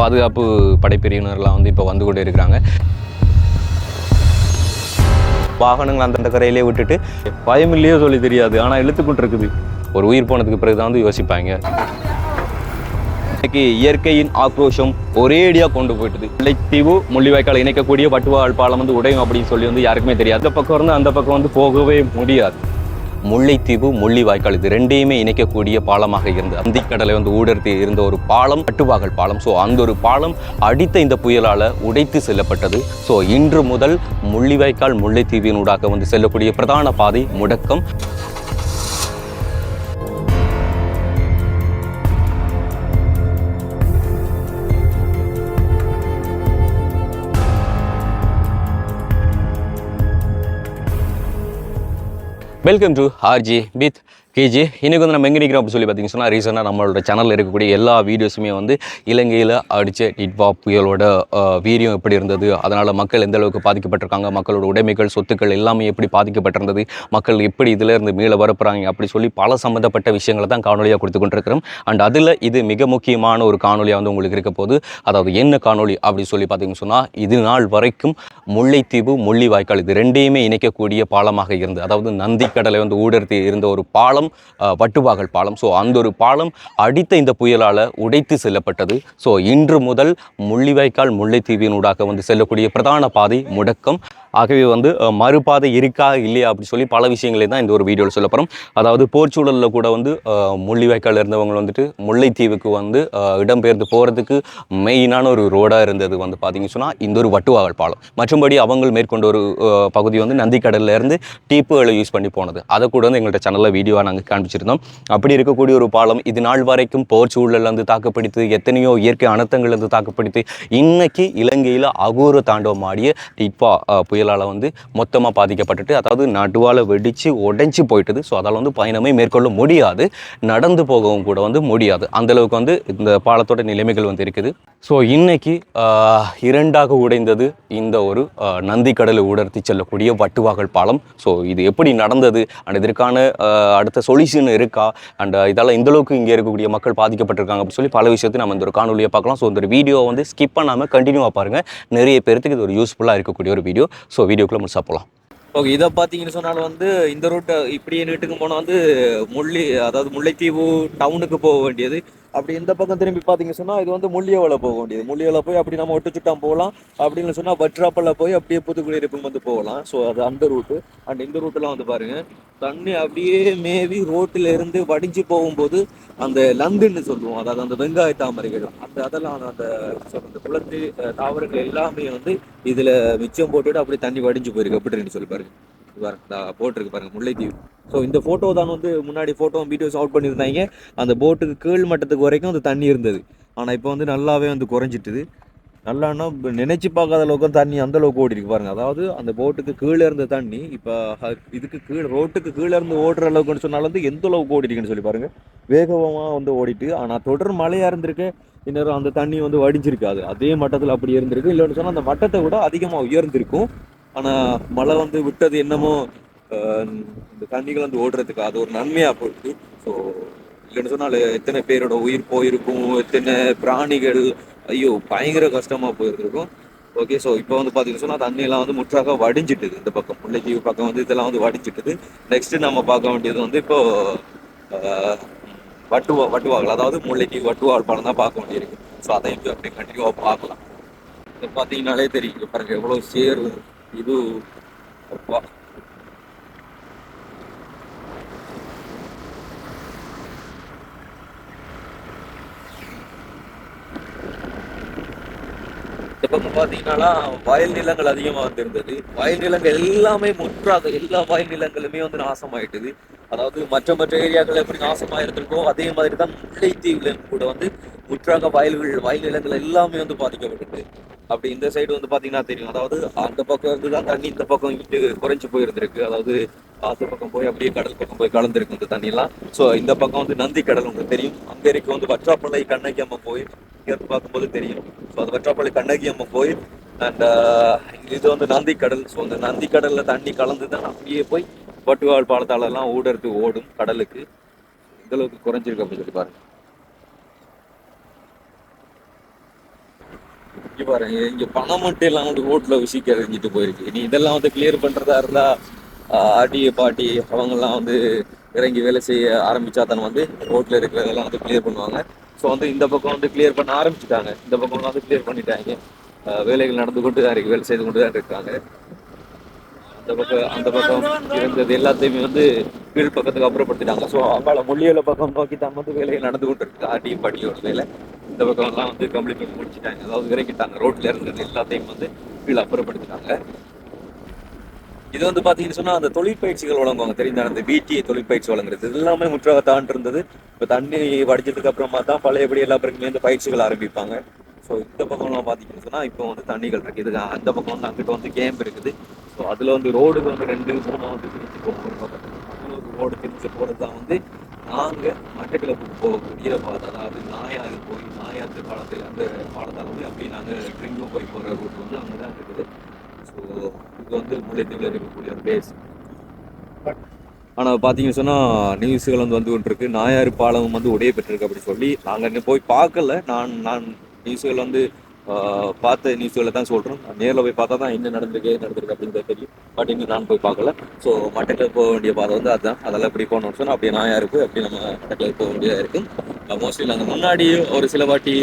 பாதுகாப்பு படைப்பிரிவினர்லாம் வந்து இப்போ வந்து கொண்டு இருக்கிறாங்க வாகனங்கள் அந்தந்த கரையிலே விட்டுட்டு பயம் இல்லையோ சொல்லி தெரியாது. ஆனால் இழுத்துக்கொண்டு இருக்குது. ஒரு உயிர் போனதுக்கு பிறகு தான் வந்து யோசிப்பாங்க. இன்னைக்கு இயற்கையின் ஆக்ரோஷம் ஒரேடியாக கொண்டு போயிட்டுது. முல்லைத்தீவு முள்ளிவாய்க்கால் இணைக்கக்கூடிய வட்டுவாழ் பாலம் வந்து உடையும் அப்படின்னு சொல்லி வந்து யாருக்குமே தெரியாது. அந்த பக்கம் இருந்து அந்த பக்கம் வந்து போகவே முடியாது. முல்லைத்தீவு முள்ளிவாய்க்கால் இது ரெண்டையுமே இணைக்கக்கூடிய பாலமாக இருந்தது. அந்திக்கடலை வந்து ஊடர்த்தி இருந்த ஒரு பாலம் கட்டுவாகல் பாலம். ஸோ அந்த ஒரு பாலம் அடித்த இந்த புயலால் உடைத்து செல்லப்பட்டது. ஸோ இன்று முதல் முள்ளிவாய்க்கால் முல்லைத்தீவின் ஊடாக வந்து செல்லக்கூடிய பிரதான பாதை முடக்கம். वेलकम टू हर जी विथ கேஜி. இன்றைக்கி வந்து நம்ம எங்கே நிற்கிறோம் அப்படின்னு சொல்லி பார்த்தீங்கன்னு சொன்னால் ரீசெண்டாக நம்மளோட சேனலில் இருக்கக்கூடிய எல்லா வீடியோஸுமே வந்து இலங்கையில் அடித்த டிட்வா புயலோட வீரியம் எப்படி இருந்தது? அதனால் மக்கள் எந்த அளவுக்கு பாதிக்கப்பட்டிருக்காங்க? மக்களோட உடைமைகள் சொத்துக்கள் எல்லாமே எப்படி பாதிக்கப்பட்டிருந்தது? மக்கள் எப்படி இதில் இருந்து மீள வரப்புறாங்க? அப்படி சொல்லி பல சம்மந்தப்பட்ட விஷயங்களை தான் காணொலியாக கொடுத்து கொண்டிருக்கிறோம். அண்ட் அதில் இது மிக முக்கியமான ஒரு காணொலியாக வந்து உங்களுக்கு இருக்க போது அதாவது என்ன காணொலி அப்படி சொல்லி பார்த்தீங்கன்னு சொன்னால் இது நாள் வரைக்கும் முல்லைத்தீவு முள்ளிவாய்க்கால் இது ரெண்டையுமே இணைக்கக்கூடிய பாலமாக இருந்தது. அதாவது நந்திக்கடலை வந்து ஊடர்த்தி இருந்த ஒரு பாலம் பாலம் வட்டுவாகல் பாலம். ஸோ அந்த ஒரு பாலம் அடித்த இந்த புயலால் உடைத்து செல்லப்பட்டது. ஸோ இன்று முதல் முள்ளிவாய்க்கால் முல்லைத்தீவினூடாக வந்து செல்லக்கூடிய பிரதான பாதை முடக்கம். ஆகவே வந்து மறுபாதை இருக்கா இல்லையா அப்படி சொல்லி பல விஷயங்களை தான் இந்த ஒரு வீடியோவில் சொல்ல போகிறோம் அதாவது போர்ச்சூழலில் கூட வந்து முள்ளிவாய்க்கால் இருந்தவங்க வந்துட்டு முல்லைத்தீவுக்கு வந்து இடம்பெயர்ந்து போகிறதுக்கு மெயினான ஒரு ரோடாக இருந்தது வந்து பார்த்தீங்கன்னு சொன்னால் இந்த ஒரு வட்டுவாகல் பாலம். மற்றும்படி அவங்க மேற்கொண்ட ஒரு பகுதி வந்து நந்திக்கடல்லேருந்து டீப்புகளை யூஸ் பண்ணி போனது. அதை கூட வந்து எங்கள்கிட்ட சேனலில் வீடியோவாக நாங்கள் காண்பிச்சிருந்தோம். அப்படி இருக்கக்கூடிய ஒரு பாலம் இது நாள் வரைக்கும் போர்ச்சூழல்ல இருந்து தாக்கப்படுத்து எத்தனையோ இயற்கை அனர்த்தங்கள்லேருந்து தாக்கப்படுத்து இன்னைக்கு இலங்கையில் அகோர தாண்டவம் ஆடிய டிட்பா புயல் புயலால் வந்து மொத்தமாக பாதிக்கப்பட்டுட்டு அதாவது நடுவால் வெடித்து உடைஞ்சு போயிட்டுது. ஸோ அதால் வந்து பயணமே மேற்கொள்ள முடியாது. நடந்து போகவும் கூட வந்து முடியாது. அந்த அளவுக்கு வந்து இந்த பாலத்தோட நிலைமைகள் வந்து இருக்குது. ஸோ இன்னைக்கு இரண்டாக உடைந்தது இந்த ஒரு நந்திக்கடலை உடர்த்தி செல்லக்கூடிய வட்டுவாகல் பாலம். ஸோ இது எப்படி நடந்தது? அண்ட் இதற்கான அடுத்த சொல்யூஷன் இருக்கா? அண்ட் இதால் இந்தளவுக்கு இங்கே இருக்கக்கூடிய மக்கள் பாதிக்கப்பட்டிருக்காங்க அப்படின்னு சொல்லி பல விஷயத்தை நம்ம இந்த ஒரு காணொலியை பார்க்கலாம். ஸோ இந்த வீடியோ வந்து ஸ்கிப் பண்ணாமல் கண்டினியூவாக பாருங்கள் நிறைய பேர்த்துக்கு இது ஒரு யூஸ்ஃபுல்லாக இருக்கக்கூடிய ஒரு வீடியோ ஸோ வீடியோக்குள்ளே முழுசா போகலாம் ஓகே இதை பார்த்தீங்கன்னு சொன்னாலும் வந்து இந்த ரூட்டை இப்படியே நீட்டுக்கு போனால் வந்து முள்ளி அதாவது முல்லைத்தீவு டவுனுக்கு போக வேண்டியது. அப்படி இந்த பக்கம் திரும்பி பார்த்தீங்க சொன்னால் இது வந்து முள்ளியவளை போக வேண்டியது. முள்ளியவளை போய் அப்படி நம்ம ஒட்டு போகலாம். அப்படின்னு சொன்னால் வட்ராப்பல்ல போய் அப்படியே புதுக்குடியிருப்பும் வந்து போகலாம். ஸோ அது அந்த ரூட்டு அண்ட் இந்த ரூட்டெல்லாம் வந்து பாருங்க தண்ணி அப்படியே மேவி ரோட்டில் இருந்து வடிஞ்சு போகும்போது அந்த லந்துன்னு சொல்லுவோம். அதாவது அந்த வெங்காய தாமரைகள். அந்த அதெல்லாம் அந்த அந்த குளத்து தாவரங்கள் எல்லாமே வந்து இதில் மிச்சம் போட்டுட்டு அப்படியே தண்ணி வடிஞ்சு போயிருக்கு. அப்படின்னு சொல்லி பாருங்க. இது பாருங்க போட்டிருக்கு பாருங்க முல்லைத்தீவு. ஸோ இந்த ஃபோட்டோ தான் வந்து முன்னாடி ஃபோட்டோ வீடியோஸ் அவுட் பண்ணியிருந்தாங்க. அந்த போட்டுக்கு கீழ் மட்டத்துக்கு வரைக்கும் அந்த தண்ணி இருந்தது. ஆனால் இப்போ வந்து நல்லாவே வந்து குறைஞ்சிட்டுது. நல்லான்னா நினச்சி நினைச்சு பார்க்காத அளவுக்கு தண்ணி அந்த அளவுக்கு ஓடி இருக்கு பாருங்க. அதாவது அந்த போட்டுக்கு கீழே இருந்த தண்ணி இப்போ இதுக்கு கீழே ரோட்டுக்கு கீழே இருந்து ஓடுற அளவுக்குன்னு சொன்னாலும் வந்து எந்த அளவுக்கு ஓடி இருக்குன்னு சொல்லி பாருங்க. வேகமாக வந்து ஓடிட்டு ஆனால் தொடர் மழையாக இருந்திருக்கு. இன்னொரு அந்த தண்ணி வந்து வடிஞ்சிருக்காது. அதே மட்டத்தில் அப்படி இருந்திருக்கு. இல்லைன்னு சொன்னால் அந்த மட்டத்தை விட அதிகமாக உயர்ந்திருக்கும். ஆனால் மழை வந்து விட்டது என்னமோ இந்த தண்ணிகள் வந்து ஓடுறதுக்கு அது ஒரு நன்மையாக போயிடுது. ஸோ இல்லைன்னு சொன்னால் எத்தனை பேரோட உயிர் போயிருக்கும் எத்தனை பிராணிகள் ஐயோ பயங்கர கஷ்டமா போயிருக்கும் ஓகே ஸோ இப்போ வந்து பார்த்தீங்கன்னா சொன்னால் தண்ணியெல்லாம் வந்து முற்றாக வடிஞ்சிட்டுது இந்த பக்கம். முல்லைத்தீவு பக்கம் வந்து இதெல்லாம் வந்து வடிஞ்சிட்டுது. நெக்ஸ்ட் நம்ம பார்க்க வேண்டியது வந்து இப்போ வட்டுவா வட்டுவாகல் அதாவது முல்லைத்தீவு வட்டுவாள் படம் தான் பார்க்க வேண்டியிருக்கு. ஸோ அதை போய் அப்படியே கண்டினியூவாக பார்க்கலாம். இதை பார்த்தீங்கன்னாலே தெரியும். பாருங்க எவ்வளோ சேரு இது அப்பா பக்கம் பார்த்தீங்கன்னா வயல் நிலங்கள் அதிகமாக வந்திருந்தது. வயல் நிலங்கள் எல்லாமே முற்றாக எல்லா வயல் நிலங்களுமே வந்து நாசமாயிட்டுது. அதாவது மற்ற மற்ற ஏரியாக்கள் எப்படி நாசமாயிருந்திருக்கோ அதே மாதிரி தான் முல்லைத்தீவுல கூட வந்து முற்றாக வயல்கள் வயல் நிலங்கள் எல்லாமே வந்து பாதிக்கப்பட்டது அப்படி இந்த சைடு வந்து பாத்தீங்கன்னா தெரியும். அதாவது அந்த பக்கம் இருந்து தான் தண்ணி இந்த பக்கம் இட்டு குறைஞ்சு போயிருந்திருக்கு. அதாவது ஆத்து பக்கம் போய் அப்படியே கடல் பக்கம் போய் கலந்துருக்கு இந்த தண்ணி எல்லாம் ஸோ இந்த பக்கம் வந்து நந்தி கடல் உங்களுக்கு தெரியும். அங்க இருக்க வந்து வற்றாப்பள்ளை கண்ணகி அம்மா போய் இங்க பார்க்கும்போது தெரியும். ஸோ அந்த வற்றாப்பள்ளி கண்ணகி அம்மா போய் அண்ட் uh, இது வந்து நந்தி கடல். ஸோ அந்த நந்தி கடல்ல தண்ணி கலந்து தான் அப்படியே போய் வட்டுவாழ் பாலத்தாலெல்லாம் எல்லாம் ஓடும் கடலுக்கு. இந்த அளவுக்கு குறைஞ்சிருக்கு அப்படின்னு சொல்லி பாருங்க. இங்கே பாருங்க இங்கே பணம் மட்டும் எல்லாம் வந்து ரோட்ல விசிக்க எறிஞ்சிட்டு போயிருக்கு. நீ இதெல்லாம் வந்து கிளியர் பண்றதா இருந்தா ஆர்டிஏ பாட்டி அவங்கெல்லாம் வந்து இறங்கி வேலை செய்ய ஆரம்பித்தா தானே வந்து ரோட்ல இருக்கிறதெல்லாம் வந்து கிளியர் பண்ணுவாங்க. ஸோ வந்து இந்த பக்கம் வந்து கிளியர் பண்ண ஆரம்பிச்சிட்டாங்க. இந்த பக்கம் வந்து கிளியர் பண்ணிட்டாங்க. வேலைகள் நடந்து கொண்டு தான் இருக்கு வேலை செய்து கொண்டு தான் இருக்காங்க. அந்த பக்கம் அந்த பக்கம் இருந்தது. எல்லாத்தையுமே வந்து கீழ் பக்கத்துக்கு அப்புறப்படுத்திட்டாங்க. ஸோ அங்கால மொழியில பக்கம் நோக்கி தான் வந்து வேலைகள் நடந்து கொண்டு இருக்கு ஆர்டிஏ பாட்டியோட வேலை. இந்த பக்கம் எல்லாம் வந்து கம்ப்ளீட் பண்ணி முடிச்சிட்டாங்க. அதாவது இறக்கிட்டாங்க ரோட்ல இருந்தது. எல்லாத்தையும் வந்து கீழே அப்புறப்படுத்திட்டாங்க. இது வந்து பாத்தீங்கன்னு சொன்னா அந்த தொழிற்பயிற்சிகள் வழங்குவாங்க. தெரிந்த அந்த பிடிஏ தொழிற்பயிற்சி வழங்குறது. இது எல்லாமே முற்றாக தான் இருந்தது இப்போ தண்ணி வடிச்சதுக்கு அப்புறமா தான் பழையபடி எல்லா பேருக்குமே இந்த பயிற்சிகள் ஆரம்பிப்பாங்க. ஸோ இந்த பக்கம்லாம் பார்த்தீங்கன்னு சொன்னா இப்போ வந்து தண்ணிகள் இருக்கு. இது அந்த பக்கம் வந்து அங்கிட்ட வந்து கேம்ப் இருக்குது. ஸோ அதுல வந்து ரோடு வந்து ரெண்டு மூணு வந்து அதுல ஒரு ரோடு பிரிச்சு போறது தான் வந்து நாங்க மட்டக்கிழப்புக்கு போகக்கூடிய பாதை. அதாவது நாயாறு போய் நாயாத்து பாலத்தில் அந்த பாலத்தால் வந்து அப்படி நாங்க ட்ரிங்கும் போய் போற ரூட் வந்து அங்கதான் இருக்குது. ஸோ இது வந்து முல்லைத்தீவில் இருக்கக்கூடிய ஒரு பேஸ் ஆனால் பார்த்தீங்கன்னு சொன்னால் நியூஸுகள் வந்து வந்து கொண்டிருக்கு நாயாறு பாலம் வந்து உடைய பெற்றிருக்கு அப்படி சொல்லி நாங்கள் இன்னும் போய் பார்க்கல. நான் நான் நியூஸுகள் வந்து பார்த்த நியூஸ்களை தான் சொல்கிறேன் நேரில் போய் பார்த்தா தான் என்ன நடந்திருக்கு ஏது நடந்திருக்கு அப்படின்றது தெரியும். பட் இன்னும் நான் போய் பார்க்கல. ஸோ மட்டக்கில் போக வேண்டிய பாதை வந்து அதுதான். அதெல்லாம் எப்படி போகணும்னு சொன்னால் அப்படியே நாயாருக்கு அப்படி நம்ம மட்டக்கில் போக வேண்டியதாக இருக்குது மோஸ்ட்லி நாங்கள் முன்னாடி ஒரு சில வாட்டி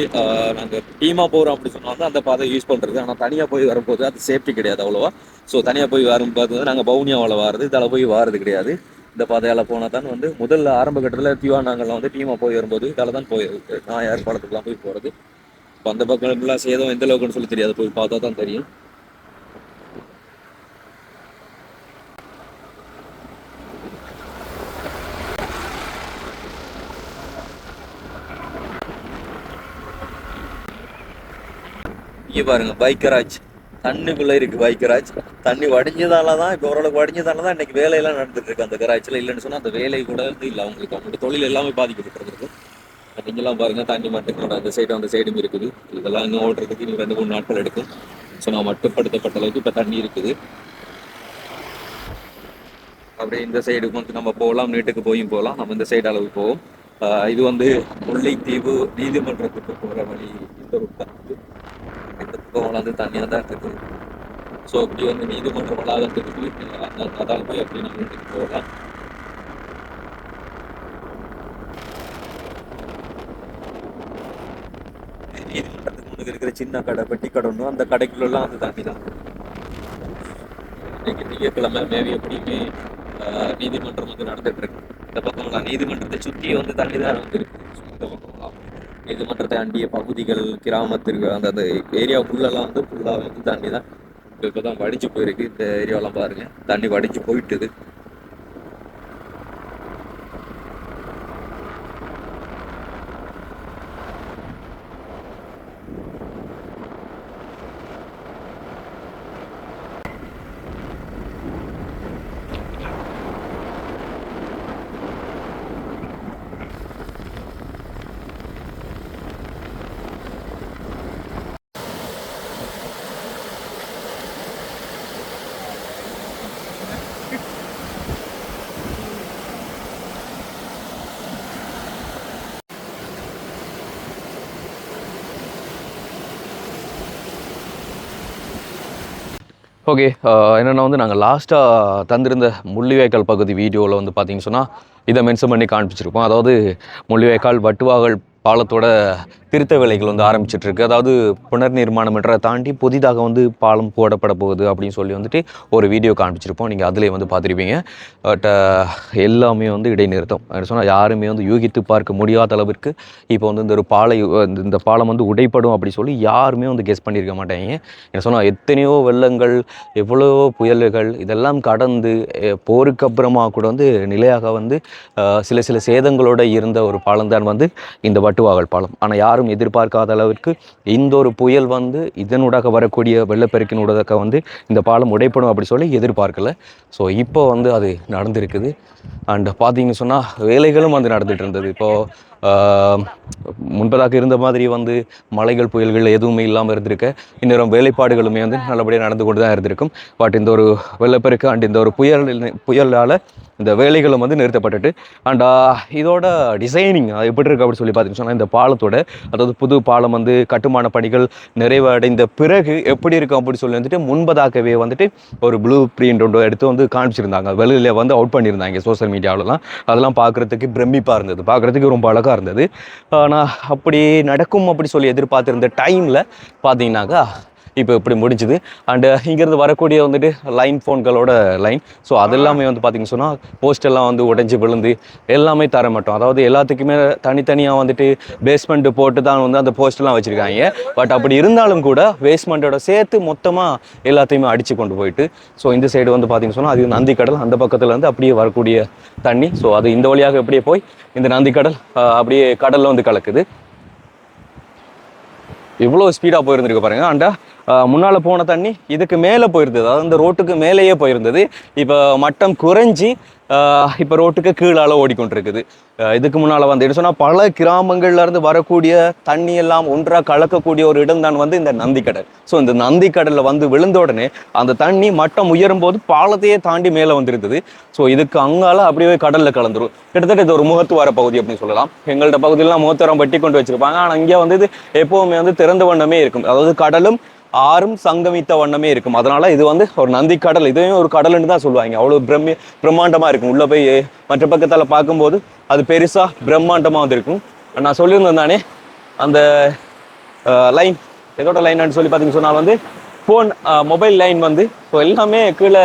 நாங்கள் டீமாக போகிறோம் அப்படி சொன்னால் வந்து அந்த பாதை யூஸ் பண்ணுறது ஆனால் தனியாக போய் வரும்போது அது சேஃப்டி கிடையாது அவ்வளோவா. ஸோ தனியாக போய் வரும்போது நாங்கள் பவுனியாவில் வாரது இதால் போய் வாரது கிடையாது. இந்த பாதையால் போனால் தான் வந்து முதல்ல ஆரம்ப கட்டத்தில் திவா நாங்கள்லாம் வந்து டீமாக போய் வரும்போது இதால் தான் போய் நான் யார் பாலத்துக்குலாம் போய் போகிறது இப்போ அந்த பக்கம்லாம் சேதம் எந்த அளவுக்குன்னு சொல்லி தெரியாது. போய் பார்த்தா தான் தெரியும். இங்கே பாருங்க பைக்கராஜ். தண்ணிக்குள்ள இருக்கு பைக்கராஜ். தண்ணி வடிஞ்சதால தான் இப்போ ஓரளவுக்கு வடிஞ்சதால தான் இன்னைக்கு வேலையெல்லாம் நடந்துட்டு இருக்கு. அந்த கராச்சில் இல்லைன்னு சொன்னா அந்த வேலை கூட இல்லை. அவங்களுக்கு அவங்களுக்கு தொழில் எல்லாமே பாதிக்கப்பட்டிருக்கு நீங்கெல்லாம் பாருங்க தண்ணி மட்டும் அந்த சைடும் அந்த சைடும் இருக்குது. இதெல்லாம் இன்னும் ஓடுறதுக்கு இன்னும் ரெண்டு மூணு நாட்கள் எடுக்கும். ஸோ நான் மட்டுப்படுத்தப்பட்ட அளவுக்கு இப்போ தண்ணி இருக்குது. அப்படியே இந்த சைடு வந்து நம்ம போகலாம் நீட்டுக்கு போயும் போகலாம். நம்ம இந்த சைடு அளவுக்கு போவோம். இது வந்து முல்லைத்தீவு நீதிமன்றத்துக்கு போகிற வழி. இந்த ரூட் தான். இந்த பக்கம் வந்து தனியாக தான் இருக்குது. ஸோ இப்படி வந்து நீதிமன்ற வளாகத்துக்கு போய் அந்த அதால் போய் அப்படி நம்ம வீட்டுக்கு போகலாம் நீதிமன்றத்துக்கு முன்னுக்கு இருக்கிற சின்ன கடை பெட்டி கடை ஒன்று அந்த கடைக்குள்ளெல்லாம் வந்து தண்ணி தான். இன்னைக்கு திங்கட்கிழமை மேவி எப்படியுமே நீதிமன்றம் வந்து நடந்துட்டு இருக்கு. இந்த பக்கம்லாம் நீதிமன்றத்தை சுற்றி வந்து தண்ணி தான் இருக்கு. இந்த பக்கம்லாம் நீதிமன்றத்தை அண்டிய பகுதிகள் கிராமத்திற்கு அந்த அந்த ஏரியாவுக்குள்ளெல்லாம் வந்து ஃபுல்லாக வந்து தண்ணி தான். இப்போ இப்போ தான் வடிச்சு போயிருக்கு. இந்த ஏரியாவெல்லாம் பாருங்க. தண்ணி வடிச்சு போயிட்டுது. ஓகே uh, என்னென்னா வந்து நாங்கள் லாஸ்ட்டாக தந்திருந்த முள்ளிவாய்க்கால் பகுதி வீடியோவில் வந்து பார்த்தீங்கன்னு சொன்னால் இதை மென்ஷன் பண்ணி காண்பிச்சிருப்போம். அதாவது முள்ளிவாய்க்கால் வட்டுவாகல் பாலத்தோட திருத்த வேலைகள் வந்து ஆரம்பிச்சிட்ருக்கு அதாவது புனர் நிர்மாணம் என்றதை தாண்டி புதிதாக வந்து பாலம் போடப்பட போகுது அப்படின்னு சொல்லி வந்துட்டு ஒரு வீடியோ காண்பிச்சிருப்போம். நீங்கள் அதிலே வந்து பார்த்துருப்பீங்க. பட் எல்லாமே வந்து இடைநிறுத்தம். சொன்னால் யாருமே வந்து யூகித்து பார்க்க முடியாத அளவிற்கு இப்போ வந்து இந்த ஒரு பாலை இந்த- இந்த பாலம் வந்து உடைப்படும் அப்படி சொல்லி யாருமே வந்து கெஸ் பண்ணியிருக்க மாட்டாங்க. என்ன சொன்னால் எத்தனையோ வெள்ளங்கள் எவ்வளவோ புயல்கள் இதெல்லாம் கடந்து போருக்கு அப்புறமா கூட வந்து நிலையாக வந்து சில சில சேதங்களோட இருந்த ஒரு பாலம் தான் வந்து இந்த வட்டுவாகல் பாலம். ஆனால் யாரும் எதிர்பார்க்காத அளவிற்கு இந்த ஒரு புயல் வந்து இதனூடாக வரக்கூடிய வெள்ளப்பெருக்கினூடாக வந்து இந்த பாலம் உடைப்படும் அப்படி சொல்லி எதிர்பார்க்கல. ஸோ இப்போ வந்து அது நடந்திருக்குது. அண்ட் பார்த்தீங்கன்னு சொன்னால் வேலைகளும் வந்து நடந்துட்டு இருந்தது. இப்போது முன்பதாக இருந்த மாதிரி வந்து மலைகள் புயல்கள் எதுவுமே இல்லாமல் இருந்திருக்க. இன்னும் வேலைப்பாடுகளுமே வந்து நல்லபடியாக நடந்து கொண்டு தான் இருந்திருக்கும். பட் இந்த ஒரு வெள்ளப்பெருக்கு அண்ட் இந்த ஒரு புயல் புயலால் இந்த வேலைகளும் வந்து நிறுத்தப்பட்டுட்டு அண்ட் இதோட டிசைனிங் எப்படி இருக்குது அப்படின்னு சொல்லி பார்த்தீங்கன்னு சொன்னால் இந்த பாலத்தோட அதாவது புது பாலம் வந்து கட்டுமான பணிகள் நிறைவடைந்த பிறகு எப்படி இருக்கும் அப்படின்னு சொல்லி வந்துட்டு முன்பதாகவே வந்துட்டு ஒரு ப்ளூ பிரிண்ட் ஒன்று எடுத்து வந்து காமிச்சிருந்தாங்க. வெளியில் வந்து அவுட் பண்ணியிருந்தாங்க சோஷியல் மீடியாவிலலாம் அதெல்லாம் பார்க்குறதுக்கு பிரமிப்பாக இருந்தது. பார்க்குறதுக்கு ரொம்ப அழகாக இருந்தது. நான் அப்படி நடக்கும் அப்படி சொல்லி எதிர்பார்த்திருந்த டைமில் பார்த்தீங்கன்னாக்கா இப்போ இப்படி முடிஞ்சுது. அண்டு uh, இங்கேருந்து வரக்கூடிய வந்துட்டு லைன் ஃபோன்களோட லைன் ஸோ அது எல்லாமே வந்து பார்த்திங்க சொன்னால் போஸ்ட் எல்லாம் வந்து உடைஞ்சு விழுந்து எல்லாமே தர மாட்டோம். அதாவது எல்லாத்துக்குமே தனித்தனியாக வந்துட்டு பேஸ்மெண்ட் போட்டு தான் வந்து அந்த போஸ்ட்லாம் வச்சுருக்காங்க. பட் அப்படி இருந்தாலும் கூட பேஸ்மெண்ட்டோட சேர்த்து மொத்தமாக எல்லாத்தையுமே அடித்து கொண்டு போயிட்டு ஸோ இந்த சைடு வந்து பார்த்தீங்கன்னு சொன்னால் அது நந்தி கடல். அந்த பக்கத்தில் இருந்து அப்படியே வரக்கூடிய தண்ணி. ஸோ அது இந்த வழியாக எப்படியே போய் இந்த நந்தி கடல் அப்படியே கடலில் வந்து கலக்குது. இவ்வளோ ஸ்பீடாக போயிருந்துருக்கு பாருங்கள் அண்டா முன்னால் போன தண்ணி இதுக்கு மேலே போயிருந்தது. அதாவது இந்த ரோட்டுக்கு மேலேயே போயிருந்தது. இப்போ மட்டம் குறைஞ்சி இப்போ ரோட்டுக்கு கீழால் ஓடிக்கொண்டிருக்குது. இதுக்கு முன்னால் வந்து என்ன சொன்னால் பல கிராமங்கள்லேருந்து வரக்கூடிய தண்ணி எல்லாம் ஒன்றாக கலக்கக்கூடிய ஒரு இடம் தான் வந்து இந்த நந்திக்கடல். ஸோ இந்த நந்திக்கடலில் வந்து விழுந்த உடனே அந்த தண்ணி மட்டம் உயரும் போது பாலத்தையே தாண்டி மேலே வந்திருந்தது. ஸோ இதுக்கு அங்கால அப்படியே கடலில் கலந்துரும். கிட்டத்தட்ட இது ஒரு முகத்துவார பகுதி அப்படின்னு சொல்லலாம். எங்கள்ட்ட பகுதியிலாம் முகத்துவாரம் வெட்டி கொண்டு வச்சிருப்பாங்க. ஆனால் இங்கே வந்து இது எப்போவுமே வந்து திறந்த வண்ணமே இருக்கும். அதாவது கடலும் ஆறும் சங்கமித்த வண்ணமே இருக்கும். அதனால இது வந்து ஒரு நந்தி கடல் இதையும் ஒரு கடல்னு தான் சொல்லுவாங்க. அவ்வளோ பிரம்மி பிரம்மாண்டமாக இருக்கும். உள்ளே போய் மற்ற பக்கத்தால் பார்க்கும்போது அது பெருசாக பிரம்மாண்டமாக வந்து இருக்கும் நான் சொல்லியிருந்தேன் தானே அந்த லைன் எதோட லைன் சொல்லி பார்த்தீங்கன்னு சொன்னால் வந்து ஃபோன் மொபைல் லைன் வந்து ஸோ எல்லாமே கீழே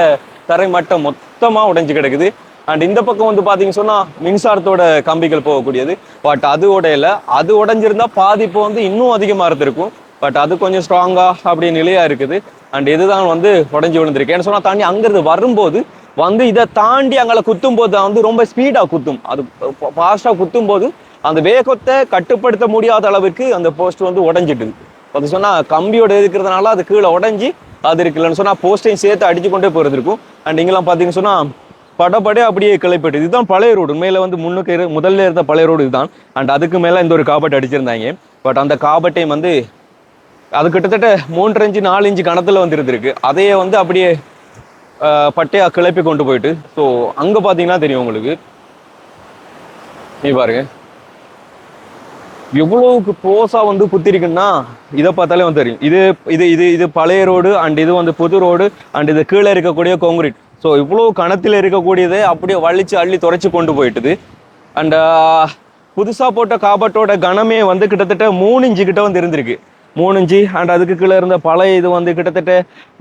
தரை மட்டம் மொத்தமாக உடைஞ்சு கிடக்குது. அண்ட் இந்த பக்கம் வந்து பார்த்தீங்கன்னு சொன்னால் மின்சாரத்தோட கம்பிகள் போகக்கூடியது. பட் அது உடையலை. அது உடைஞ்சிருந்தா பாதிப்பு வந்து இன்னும் அதிகமாக இருந்திருக்கும். பட் அது கொஞ்சம் ஸ்ட்ராங்காக அப்படி நிலையா இருக்குது. அண்ட் இதுதான் வந்து உடஞ்சி விழுந்திருக்கு. ஏன்னு சொன்னால் தாண்டி அங்கிருந்து வரும்போது வந்து இதை தாண்டி அங்கே குத்தும் போது வந்து ரொம்ப ஸ்பீடாக குத்தும். அது ஃபாஸ்ட்டாக குத்தும் போது அந்த வேகத்தை கட்டுப்படுத்த முடியாத அளவுக்கு அந்த போஸ்ட் வந்து உடஞ்சிட்டுது அது சொன்னால் கம்பியோட இருக்கிறதுனால அது கீழே உடஞ்சி அது இருக்குல்லன்னு சொன்னால் போஸ்டையும் சேர்த்து அடிச்சு கொண்டே போகிறது இருக்கும். அண்ட் இங்கெல்லாம் பார்த்தீங்கன்னு சொன்னால் படப்படே அப்படியே கிளைப்பட்டு இதுதான் பழைய ரோடு மேலே வந்து முன்னுக்கு இரு முதல்ல இருந்த பழைய ரோடு இதுதான். அண்ட் அதுக்கு மேலே இந்த ஒரு காபட் அடிச்சிருந்தாங்க. பட் அந்த காபட்டையும் வந்து அது கிட்டத்தட்ட மூன்று இன்ச்சு நாலு இன்ச்சு கணத்துல வந்து இருந்திருக்கு. அதையே வந்து அப்படியே பட்டையாக கிளப்பி கொண்டு போயிட்டு ஸோ அங்க பாத்தீங்கன்னா தெரியும் உங்களுக்கு. நீ பாருங்க. எவ்வளவுக்கு க்ளோஸாக வந்து குத்திருக்குன்னா இதை பார்த்தாலே வந்து தெரியும். இது இது இது இது பழைய ரோடு அண்ட் இது வந்து புது ரோடு அண்ட் இது கீழே இருக்கக்கூடிய காங்கிரீட் ஸோ இவ்வளவு கணத்தில் இருக்கக்கூடியதை அப்படியே வலிச்சு அள்ளி துறைச்சி கொண்டு போயிட்டுது. அண்ட் புதுசா போட்ட காபட்டோட கனமே வந்து கிட்டத்தட்ட மூணு இன்ச்சு கிட்ட வந்து இருந்திருக்கு. மூணு இன்ச்சு. அண்ட் அதுக்கு கீழே இருந்த பழைய இது வந்து கிட்டத்தட்ட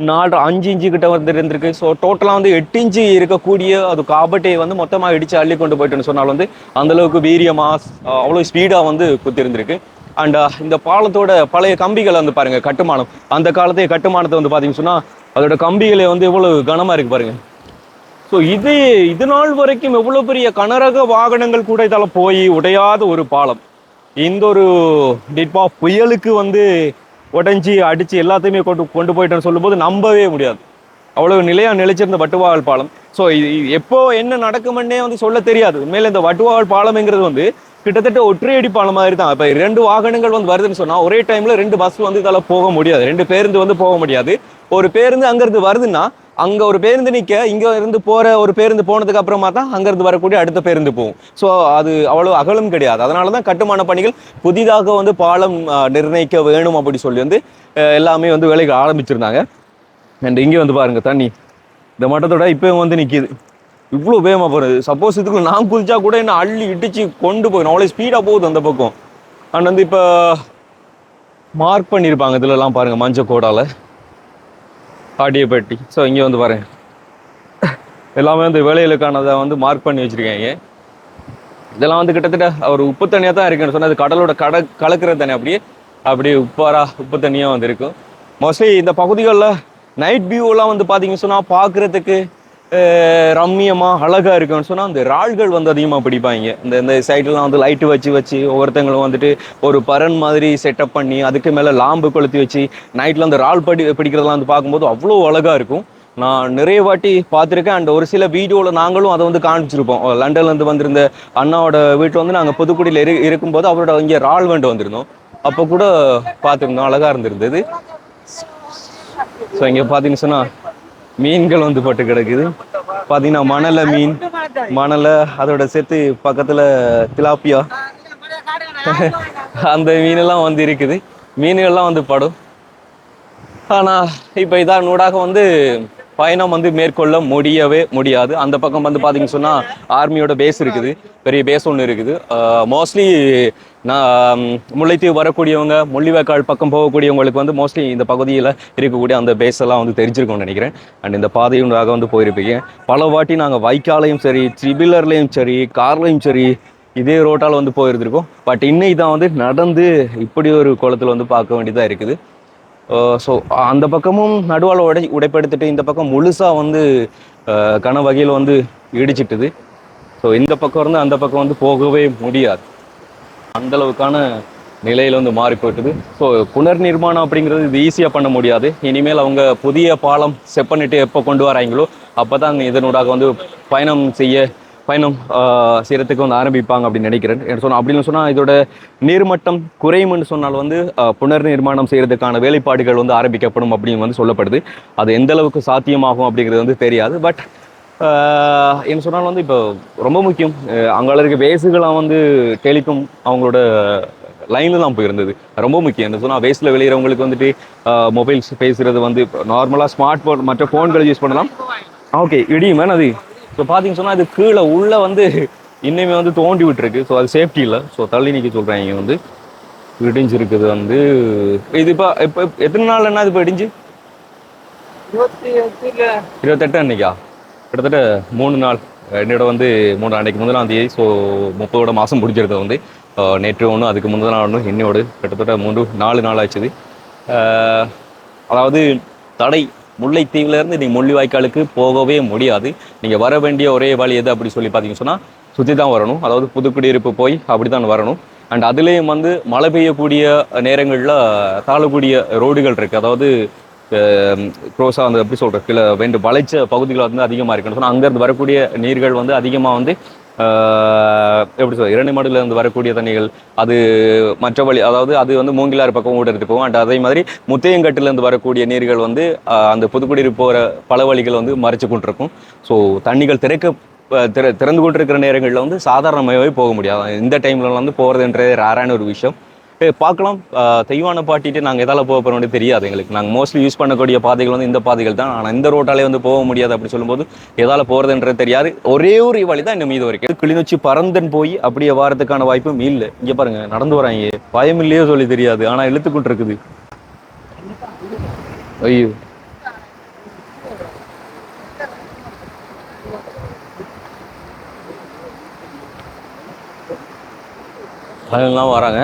நாலு அஞ்சு இன்ச்சு கிட்ட வந்து இருந்திருக்கு. ஸோ டோட்டலாக வந்து எட்டு இன்ச்சு இருக்கக்கூடிய அது காபட்டையை வந்து மொத்தமாக இடித்து அள்ளி கொண்டு போயிட்டுன்னு சொன்னால் வந்து அந்த அளவுக்கு அவ்வளோ ஸ்பீடாக வந்து குத்திருந்திருக்கு. அண்ட் இந்த பாலத்தோட பழைய கம்பிகளை வந்து பாருங்கள் கட்டுமானம். அந்த காலத்தைய கட்டுமானத்தை வந்து பார்த்தீங்கன்னு சொன்னால் அதோட கம்பிகளே வந்து எவ்வளோ கனமாக இருக்கு பாருங்கள் ஸோ இது இது நாள் வரைக்கும் எவ்வளோ பெரிய கனரக வாகனங்கள் கூட இதெல்லாம் போய் உடையாத ஒரு பாலம். இந்த ஒரு டிட்பா புயலுக்கு வந்து உடஞ்சி அடித்து எல்லாத்தையுமே கொண்டு கொண்டு போயிட்டேன்னு சொல்லும்போது நம்பவே முடியாது. அவ்வளவு நிலையாக நிலைச்சிருந்த வட்டுவாகல் பாலம். ஸோ எப்போ என்ன நடக்குமென்னே வந்து சொல்ல தெரியாது. உண்மையில இந்த வட்டுவாகல் பாலம்ங்கிறது வந்து கிட்டத்தட்ட ஒற்றையடி பாலம் மாதிரி தான். இப்போ ரெண்டு வாகனங்கள் வந்து வருதுன்னு சொன்னால் ஒரே டைமில் ரெண்டு பஸ் வந்து இதால் போக முடியாது. ரெண்டு பேருந்து வந்து போக முடியாது. ஒரு பேருந்து அங்கேருந்து வருதுன்னா அங்கே ஒரு பேருந்து நிற்க இங்கே இருந்து போகிற ஒரு பேருந்து போனதுக்கு அப்புறமா தான் அங்கேருந்து வரக்கூடிய அடுத்த பேருந்து போகும். ஸோ அது அவ்வளோ அகலம் கிடையாது. அதனால தான் கட்டுமான பணிகள் புதிதாக வந்து பாலம் நிர்ணயிக்க வேணும் அப்படி சொல்லி வந்து எல்லாமே வந்து வேலைக்கு ஆரம்பிச்சிருந்தாங்க. அண்ட் இங்கே வந்து பாருங்கள் தண்ணி. இந்த மட்டத்தோட இப்போ வந்து நிற்கிது இவ்வளோ வேகமாக போகிறது சப்போஸ் இதுக்கு நான் குதிச்சா கூட என்ன அள்ளி இடிச்சு கொண்டு போயிடும் அவ்வளோ ஸ்பீடாக போகுது அந்த பக்கம். அண்ட் வந்து இப்போ மார்க் பண்ணியிருப்பாங்க இதுலலாம் பாருங்கள் மஞ்சள் கோடால் ஆடியப்பட்டி ஸோ இங்கே வந்து பாருங்க. எல்லாமே வந்து வேலைகளுக்கானதை வந்து மார்க் பண்ணி வச்சிருக்காங்க. இதெல்லாம் வந்து கிட்டத்தட்ட ஒரு உப்பு தண்ணியாக தான் இருக்குன்னு சொன்னால் அது கடலோட கட கலக்கிற தண்ணி அப்படியே? அப்படியே உப்பாரா உப்பு தண்ணியாக வந்து இருக்கும் மோஸ்ட்லி இந்த பகுதிகளில் நைட் வியூலாம் வந்து பார்த்தீங்கன்னு சொன்னால் பார்க்குறதுக்கு ரம்மியமாக அழகாக இருக்குன்னு சொன்னால் அந்த இறால்கள் வந்து அதிகமாக பிடிப்பாங்க. இந்த இந்த சைட்லாம் வந்து லைட்டு வச்சு வச்சு ஒவ்வொருத்தங்களும் வந்துட்டு ஒரு பரன் மாதிரி செட்டப் பண்ணி அதுக்கு மேலே லாம்பு கொளுத்தி வச்சு நைட்டில் அந்த இறால் படி பிடிக்கிறதெல்லாம் வந்து பார்க்கும்போது அவ்வளோ அழகாக இருக்கும். நான் நிறைய வாட்டி பார்த்துருக்கேன். அண்ட் ஒரு சில வீடியோவில் நாங்களும் அதை வந்து காமிச்சிருப்போம் லண்டன்லேருந்து வந்திருந்த அண்ணாவோட வீட்டில் வந்து நாங்கள் புதுக்குடியில் இரு இருக்கும்போது அவரோட இங்கே ரால் வேண்டு வந்திருந்தோம். அப்போ கூட பார்த்துருந்தோம். அழகாக இருந்திருந்தது. ஸோ இங்கே பார்த்தீங்கன்னு சொன்னால் மீன்கள் வந்து பட்டு கிடக்குது. பார்த்தீங்கன்னா மணலை மீன் மணலை அதோட சேர்த்து பக்கத்தில் திலாப்பியா. அந்த மீனெல்லாம் வந்து இருக்குது. மீன்கள்லாம் வந்து படும். ஆனால் இப்போ இதான் நூடாக வந்து பயணம் வந்து மேற்கொள்ள முடியவே முடியாது. அந்த பக்கம் வந்து பார்த்தீங்கன்னு சொன்னால் ஆர்மியோட பேஸ் இருக்குது. பெரிய பேஸ் ஒன்று இருக்குது. மோஸ்ட்லி நான் முல்லைத்தீவு வரக்கூடியவங்க முள்ளிவாய்க்கால் பக்கம் போகக்கூடியவங்களுக்கு வந்து மோஸ்ட்லி இந்த பகுதியில் இருக்கக்கூடிய அந்த பேஸ் எல்லாம் வந்து தெரிஞ்சிருக்கோம்னு நினைக்கிறேன். அண்ட் இந்த பாதையுண்டாக வந்து போயிருப்பீங்க. பல வாட்டி நாங்கள் வைக்காலையும் சரி ட்ரிபிலர்லேயும் சரி கார்லையும் சரி இதே ரோட்டால் வந்து போயிருந்துருக்கோம். பட் இன்னைக்கு தான் வந்து நடந்து இப்படி ஒரு குளத்தில் வந்து பார்க்க வேண்டியதாக இருக்குது. Uh, ஸோ அந்த பக்கமும் நடுவால் உடை உடைப்படுத்திட்டு இந்த பக்கம் முழுசாக வந்து uh, கன வகையில் வந்து இடிச்சிட்டுது. ஸோ இந்த பக்கம் இருந்து அந்த பக்கம் வந்து போகவே முடியாது. அந்த அளவுக்கான வந்து மாறி போயிட்டுது. ஸோ புனர் நிர்மாணம் அப்படிங்கிறது இது ஈஸியாக பண்ண முடியாது. இனிமேல் அவங்க புதிய பாலம் செட் பண்ணிட்டு எப்போ கொண்டு வராங்களோ அப்போ தான் இதனூடாக வந்து பயணம் செய்ய பயணம் செய்கிறதுக்கு வந்து ஆரம்பிப்பாங்க அப்படின்னு நினைக்கிறேன். என்ன அப்படின்னு சொன்னால் இதோட நீர்மட்டம் குறையும்னு சொன்னால் வந்து புனர் நிர்மாணம் செய்கிறதுக்கான வேலைப்பாடுகள் வந்து ஆரம்பிக்கப்படும் அப்படின்னு வந்து சொல்லப்படுது. அது எந்த அளவுக்கு சாத்தியமாகும் அப்படிங்கிறது வந்து தெரியாது. பட் என்ன சொன்னாலும் வந்து இப்போ ரொம்ப முக்கியம். அங்கே இருக்க வேசுகளாக வந்து டெலிக்கும் அவங்களோட லைனில் தான் போயிருந்தது ரொம்ப முக்கியம். என்ன சொன்னால் வேஸ்ட்டில் வெளியிறவங்களுக்கு வந்துட்டு மொபைல்ஸ் பேசுகிறது வந்து நார்மலாக ஸ்மார்ட் ஃபோன் மற்ற ஃபோன்களை யூஸ் பண்ணலாம். ஓகே இடியும் வேணும் அது இப்போ பார்த்தீங்கன்னு சொன்னால் அது கீழே உள்ளே வந்து இன்னுமே வந்து தோண்டி விட்டுருக்கு. ஸோ அது சேஃப்டி இல்லை. ஸோ தள்ளி நிற்க சொல்கிறாங்க வந்து. இடிஞ்சிருக்குது வந்து. இது இப்போ இப்போ எத்தனை நாள் என்ன இது இப்போ இடிஞ்சு? இருபத்தெட்டு அன்னைக்கா? கிட்டத்தட்ட மூணு நாள். என்னோட வந்து மூணு அன்னைக்கு முதலாம் தேதி ஸோ முப்பதோட மாதம் முடிஞ்சிருது வந்து. நேற்று ஒன்று அதுக்கு முந்தின நாள் ஒன்று இன்னோடு கிட்டத்தட்ட மூன்று நாலு நாள் ஆச்சுது. அதாவது தடை முல்லைத்தீவுல இருந்து நீங்கள் முள்ளிவாய்க்காலுக்கு போகவே முடியாது. நீங்கள் வர வேண்டிய ஒரே வழி எது அப்படி சொல்லி பார்த்தீங்கன்னு சொன்னால் சுற்றி தான் வரணும். அதாவது புதுக்குடியிருப்பு போய் அப்படி தான் வரணும். அண்ட் அதுலேயும் வந்து மழை பெய்யக்கூடிய நேரங்களில் தாழக்கூடிய ரோடுகள் இருக்குது அதாவது க்ரோஸாக வந்து எப்படி சொல்கிறது கீழே வேண்டு வளைச்ச பகுதிகள் வந்து அதிகமாக இருக்குன்னு சொன்னால் அங்கேருந்து வரக்கூடிய நீர்கள் வந்து அதிகமாக வந்து எப்படி சொல்றது? இரண்டு மாடுல இருந்து வரக்கூடிய தண்ணிகள் அது மற்ற வழி அதாவது அது வந்து மூங்கிலாறு பக்கம் ஓடுறதுக்கு போகும் அண்ட் அதே மாதிரி முத்தையங்கட்டுல இருந்து வரக்கூடிய நீர்கள் வந்து அந்த புதுக்குடியிருப்பு போகிற பல வழிகள் வந்து மறைச்சு கொண்டிருக்கும். ஸோ தண்ணிகள் திறக்க திற திறந்து கொண்டிருக்கிற நேரங்களில் வந்து சாதாரணமாகவே போக முடியாது. இந்த டைம்ல வந்து போகிறதுன்றது ரேரான ஒரு விஷயம். பார்க்கலாம். தெய்வான பாட்டிட்டு நாங்கள் எதால போக போகிறோம்னு தெரியாது எங்களுக்கு. நாங்கள் மோஸ்ட்லி யூஸ் பண்ணக்கூடிய பாதைகள் வந்து இந்த பாதைகள் தான். ஆனால் இந்த ரோட்டாலே வந்து போக முடியாது அப்படின்னு சொல்லும்போது எதால போகிறதுன்றது தெரியாது. ஒரே ஒரு வழி தான் இன்னும் மீது வரைக்கும். கிளிநொச்சி பறந்தன் போய் அப்படியே வாரத்துக்கான வாய்ப்பும் இல்லை. இங்கே பாருங்க நடந்து வராங்க. பயம் இல்லையோ சொல்லி தெரியாது. ஆனால் இழுத்துக்கிட்டு இருக்குது. ஐயோ. அதெல்லாம் வராங்க.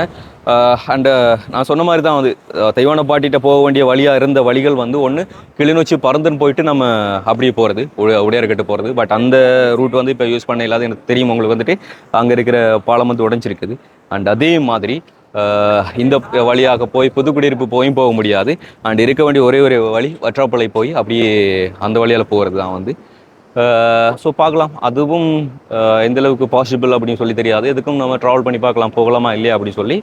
அண்டு நான் சொன்ன மாதிரி தான் வந்து தைவான தெய்வான பாட்டிகிட்ட போக வேண்டிய வழியாக இருந்த வழிகள் வந்து ஒன்று கிளிநொச்சி பறந்துன்னு போயிட்டு நம்ம அப்படியே போகிறது உடையார்கிட்ட போகிறது பட் அந்த ரூட் வந்து இப்போ யூஸ் பண்ண இல்லாத எனக்கு தெரியும் உங்களுக்கு வந்துட்டு அங்கே இருக்கிற பாலம் வந்து உடஞ்சிருக்குது. அண்ட் அதே மாதிரி இந்த வழியாக போய் புதுக்குடியிருப்பு போயும் போக முடியாது. அண்ட் இருக்க வேண்டிய ஒரே ஒரு வழி வற்றாப்பளை போய் அப்படியே அந்த வழியால் போகிறது தான் வந்து. ஸோ பார்க்கலாம். அதுவும் எந்தளவுக்கு எந்த அளவுக்கு பாசிபிள் அப்படின்னு சொல்லி தெரியாது. எதுக்கும் நம்ம ட்ராவல் பண்ணி பார்க்கலாம். போகலாமா இல்லையா அப்படின்னு சொல்லி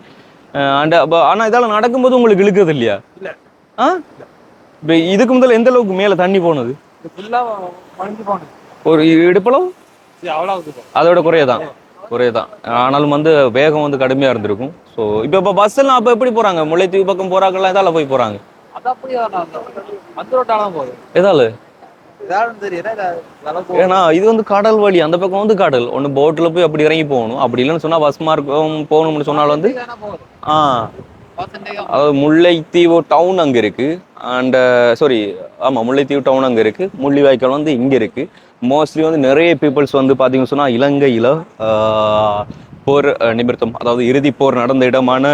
அண்ட் ஆனால் இதெல்லாம் நடக்கும்போது உங்களுக்கு இழுக்குது இல்லையா? இல்ல. ஆ? இப்போ இதுக்கு முதல்ல எந்த அளவுக்கு மேலே தண்ணி போனது? ஒரு இடுப்பளவு அதோட குறையதான். குறையதான். ஆனாலும் வந்து வேகம் வந்து கடுமையாக இருந்திருக்கும். ஸோ இப்போ இப்போ பஸ் எல்லாம் அப்போ எப்படி போகிறாங்க முல்லைத்தீவு பக்கம் போகிறாங்கலாம் இதால போய் போகிறாங்க அது ஏன்னா இது வந்து கடல் வழி. அந்த பக்கம் வந்து கடல். ஒன்று போட்டில் போய் அப்படி இறங்கி போகணும். அப்படி இல்லைன்னு சொன்னால் பஸ் மார்க்கம் போகணும்னு சொன்னால் வந்து ஆ. அதாவது முல்லைத்தீவு டவுன் அங்கே இருக்குது அண்ட் சாரி ஆமாம் முல்லைத்தீவு டவுன் அங்கே இருக்குது முள்ளிவாய்க்கால் வந்து இங்கே இருக்குது மோஸ்ட்லி வந்து நிறைய பீப்புள்ஸ் வந்து பார்த்தீங்கன்னு சொன்னால் இலங்கையில் போர் நிமித்தம் அதாவது இறுதி போர் நடந்த இடமான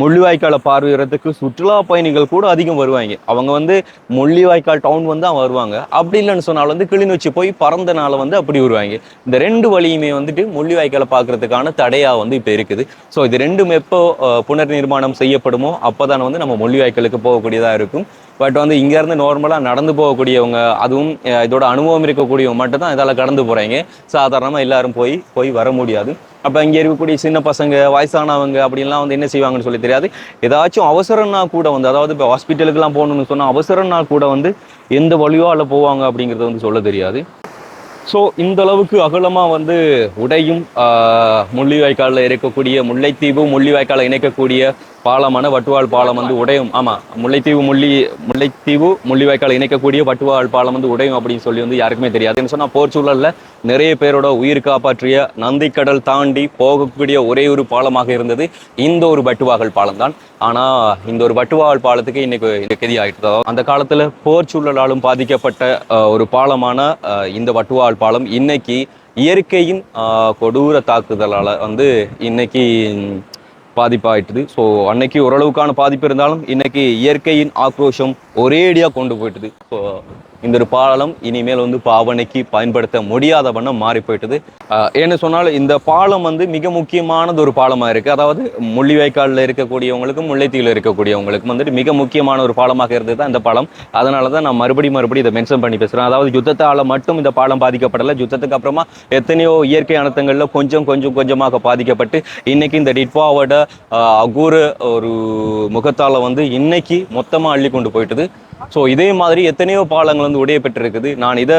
முள்ளிவாய்க்காலை பார்வையிடறதுக்கு சுற்றுலா பயணிகள் கூட அதிகம் வருவாங்க. அவங்க வந்து முள்ளிவாய்க்கால் டவுன் வந்து தான் வருவாங்க. அப்படி இல்லைன்னு சொன்னால் வந்து கிளிநொச்சி போய் பறந்தனால வந்து அப்படி வருவாங்க இந்த ரெண்டு வழியுமே வந்துட்டு முள்ளிவாய்க்காலை பார்க்கறதுக்கான தடையாக வந்து இப்போ இருக்குது. ஸோ இது ரெண்டும் எப்போ புனர் நிர்மாணம் செய்யப்படுமோ அப்போதான் வந்து நம்ம முள்ளிவாய்க்காலுக்கு போகக்கூடியதாக இருக்கும். பட் வந்து இங்கேருந்து நார்மலாக நடந்து போகக்கூடியவங்க அதுவும் இதோட அனுபவம் இருக்கக்கூடியவங்க மட்டும் தான் இதால் கடந்து போகிறாங்க சாதாரணமாக எல்லாரும் போய் போய் வர முடியாது. அப்போ இங்கே இருக்கக்கூடிய சின்ன பசங்க வயசானவங்க அப்படின்லாம் வந்து என்ன செய்வாங்கன்னு சொல்லி தெரியாது. ஏதாச்சும் அவசரம்னா கூட வந்து அதாவது இப்போ ஹாஸ்பிட்டலுக்குலாம் போகணும்னு சொன்னால் அவசரம்னா கூட வந்து எந்த வழியோ அதில் போவாங்க அப்படிங்கிறத வந்து சொல்ல தெரியாது. ஸோ இந்த அளவுக்கு அகலமாக வந்து உடையும் முள்ளிவாய்க்காலில் இருக்கக்கூடிய முல்லைத்தீவு முள்ளிவாய்க்காலை இணைக்கக்கூடிய பாலமான வட்டுவாள் பாலம் வந்து உடையும். ஆமாம் முல்லைத்தீவு முள்ளி முல்லைத்தீவு முள்ளிவாய்க்காலை இணைக்கக்கூடிய வட்டுவாள் பாலம் வந்து உடையும் அப்படின்னு சொல்லி வந்து யாருக்குமே தெரியாது. என்ன சொன்னால் போர்ச்சூழலில் நிறைய பேரோட உயிர் காப்பாற்றிய நந்திக்கடல் தாண்டி போகக்கூடிய ஒரே ஒரு பாலமாக இருந்தது இந்த ஒரு வட்டுவாகல் பாலம் தான் ஆனால் இந்த ஒரு வட்டுவாகல் பாலத்துக்கு இன்னைக்கு இந்த கதி அந்த காலத்தில் போர் சூழலாலும் பாதிக்கப்பட்ட ஒரு பாலமான இந்த வட்டுவாகல் பாலம் இன்னைக்கு இயற்கையின் ஆஹ், கொடூர தாக்குதலால் வந்து இன்னைக்கு பாதிப்பாயிட்டுது. ஸோ அன்னைக்கு ஓரளவுக்கான பாதிப்பு இருந்தாலும் இன்னைக்கு இயற்கையின் ஆக்ரோஷம் ஒரேடியாக கொண்டு போயிட்டுது. ஸோ இந்த ஒரு பாலம் இனிமேல் வந்து பாவனைக்கு பயன்படுத்த முடியாத வண்ணம் மாறி போயிட்டது ஏன்னு சொன்னால் இந்த பாலம் வந்து மிக முக்கியமானது ஒரு பாலமாக இருக்குது அதாவது முள்ளிவாய்க்காலில் இருக்கக்கூடியவங்களுக்கும் முல்லைத்தீவில் இருக்கக்கூடியவங்களுக்கும் வந்துட்டு மிக முக்கியமான ஒரு பாலமாக இருந்தது தான் இந்த பாலம். அதனால தான் நான் மறுபடியும் மறுபடியும் இதை மென்ஷன் பண்ணி பேசுகிறேன் அதாவது யுத்தத்தால் மட்டும் இந்த பாலம் பாதிக்கப்படலை. யுத்தத்துக்கு அப்புறமா எத்தனையோ இயற்கை அனர்த்தங்களில் கொஞ்சம் கொஞ்சம் கொஞ்சமாக பாதிக்கப்பட்டு இன்னைக்கு இந்த டிட்வாவோட அகூர ஒரு முகத்தால் வந்து இன்னைக்கு மொத்தமாக அள்ளி கொண்டு போயிட்டுது. ஸோ இதே மாதிரி எத்தனையோ பாலங்கள் வந்து உடைய பெற்றிருக்குது நான் இதை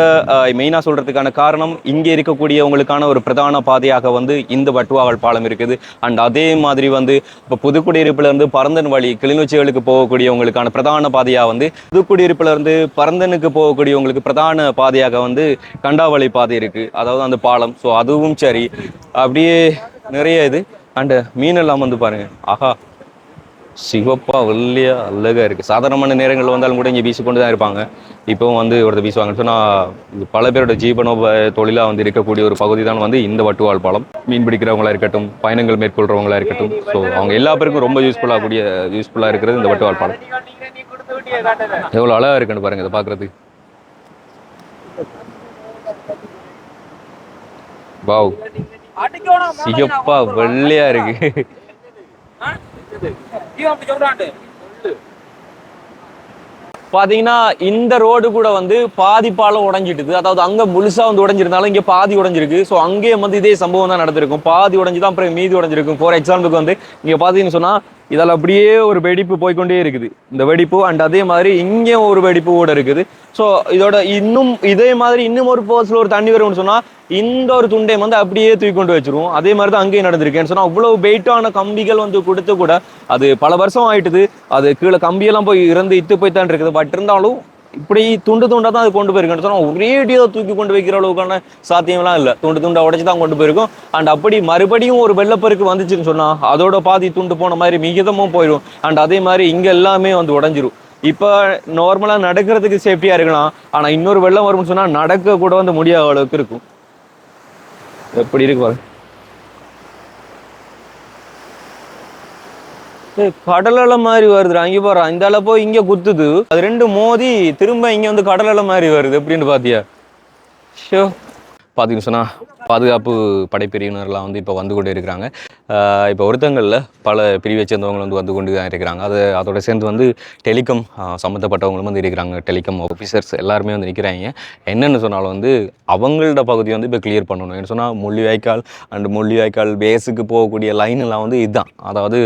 மெயினாக சொல்கிறதுக்கான காரணம் இங்கே இருக்கக்கூடியவங்களுக்கான ஒரு பிரதான பாதையாக வந்து இந்த வட்டுவாவல் பாலம் இருக்குது. அண்ட் அதே மாதிரி வந்து இப்போ புதுக்குடியிருப்பிலேருந்து பரந்தன் வழி கிளிநொச்சிகளுக்கு போகக்கூடியவங்களுக்கான பிரதான பாதையாக வந்து புதுக்குடியிருப்பிலேருந்து பரந்தனுக்கு போகக்கூடியவங்களுக்கு பிரதான பாதையாக வந்து கண்டாவளி பாதை இருக்குது அதாவது அந்த பாலம். ஸோ அதுவும் சரி. அப்படியே நிறைய இது. அண்டு மீனெல்லாம் வந்து பாருங்க. ஆஹா. சிவப்பா வெள்ளையா அழகா இருக்கு. சாதாரணமான நேரங்கள் வந்தாலும் கூட இங்கே வீசிக்கொண்டு தான் இருப்பாங்க. இப்போவும் வந்து ஒருத்தர் வீசுவாங்கன்னு சொன்னால் பல பேரோட ஜீவனோ தொழிலாக வந்து இருக்கக்கூடிய ஒரு பகுதி தான் வந்து இந்த வட்டுவாள் பாலம். மீன் பிடிக்கிறவங்களா இருக்கட்டும் பயணங்கள் மேற்கொள்றவங்களா இருக்கட்டும். ஸோ அவங்க எல்லா பேருக்கும் ரொம்ப யூஸ்ஃபுல்லாக கூடிய யூஸ்ஃபுல்லாக இருக்கிறது இந்த வட்டுவால் பாலம். எவ்வளோ அழகா இருக்குன்னு பாருங்க இதை பார்க்கறதுக்கு வாவ். சிகப்பா வெள்ளையா இருக்கு. பாத்தீங்கன்னா இந்த ரோடு கூட வந்து பாதி பாலம் உடைஞ்சிட்டுது. அதாவது அங்க முழுசா வந்து உடைஞ்சிருந்தாலும் இங்க பாதி உடைஞ்சிருக்கு. ஸோ அங்கேயும் வந்து இதே சம்பவம் தான் நடந்திருக்கும். பாதி உடஞ்சுதான் அப்புறம் மீதி உடைஞ்சிருக்கும். ஃபார் எக்ஸாம்பிளுக்கு வந்து இங்க பாத்தீங்கன்னு சொன்னா இதில் அப்படியே ஒரு வெடிப்பு போய்க்கொண்டே இருக்குது. இந்த வெடிப்பு அண்ட் அதே மாதிரி இங்கேயும் ஒரு வெடிப்பு கூட இருக்குது. ஸோ இதோட இன்னும் இதே மாதிரி இன்னும் ஒரு போர்ஸில் ஒரு தண்ணி வரும்னு சொன்னால் இந்த ஒரு துண்டை வந்து அப்படியே தூக்கி கொண்டு வச்சிருவோம். அதே மாதிரி தான் அங்கேயும் நடந்திருக்கேன்னு சொன்னால் அவ்வளோ வெயிட்டான கம்பிகள் வந்து கொடுத்து கூட அது பல வருஷம் ஆயிட்டுது. அது கீழே கம்பியெல்லாம் போய் இறந்து இத்து போய் தான் இருக்குது. பட் இருந்தாலும் இப்படி துண்டு துண்டாக தான் அது கொண்டு போயிருக்கேன்னு சொன்னால் ஒரே அடியாக தூக்கி கொண்டு வைக்கிற அளவுக்கான சாத்தியம்லாம் இல்லை. துண்டு துண்டா உடச்சி தான் கொண்டு போயிருக்கும். அண்ட் அப்படி மறுபடியும் ஒரு வெள்ளப்பெருக்கு வந்துச்சுன்னு சொன்னா அதோட பாதி துண்டு போன மாதிரி மிகிதமும் போயிடும் அண்ட் அதே மாதிரி இங்க எல்லாமே வந்து உடைஞ்சிரும். இப்போ நார்மலாக நடக்கிறதுக்கு சேஃப்டியாக இருக்கலாம். ஆனால் இன்னொரு வெள்ளம் வரும்னு சொன்னால் நடக்க கூட வந்து முடியாத அளவுக்கு இருக்கும். எப்படி இருக்கு பாருங்க. ஏய், மாதிரி வருதுடா. அங்கே பாரு இந்த அலை போய் இங்க குத்துது. அது ரெண்டு மோதி திரும்ப இங்க வந்து கடல் மாதிரி வருது. எப்படின்னு பாத்தியா? ஷோ. பார்த்தீங்கன்னு சொன்னா பாதுகாப்பு படைப்பிரிவினர்லாம் வந்து இப்போ வந்து கொண்டு இருக்கிறாங்க. இப்போ ஒருத்தங்களில் பல பிரிவை சேர்ந்தவங்க வந்து வந்து கொண்டு தான் இருக்கிறாங்க. அது அதோட சேர்ந்து வந்து டெலிகாம் சம்மந்தப்பட்டவங்களும் வந்து இருக்கிறாங்க. டெலிகாம் ஆஃபீஸர்ஸ் எல்லாருமே வந்து நிற்கிறாங்க என்னென்னு சொன்னாலும் வந்து அவங்களோட பகுதி வந்து இப்போ கிளியர் பண்ணணும். என்ன சொன்னால் முள்ளிவாய்க்கால் அண்ட் முள்ளிவாய்க்கால் பேஸுக்கு போகக்கூடிய லைன் எல்லாம் வந்து இதுதான். அதாவது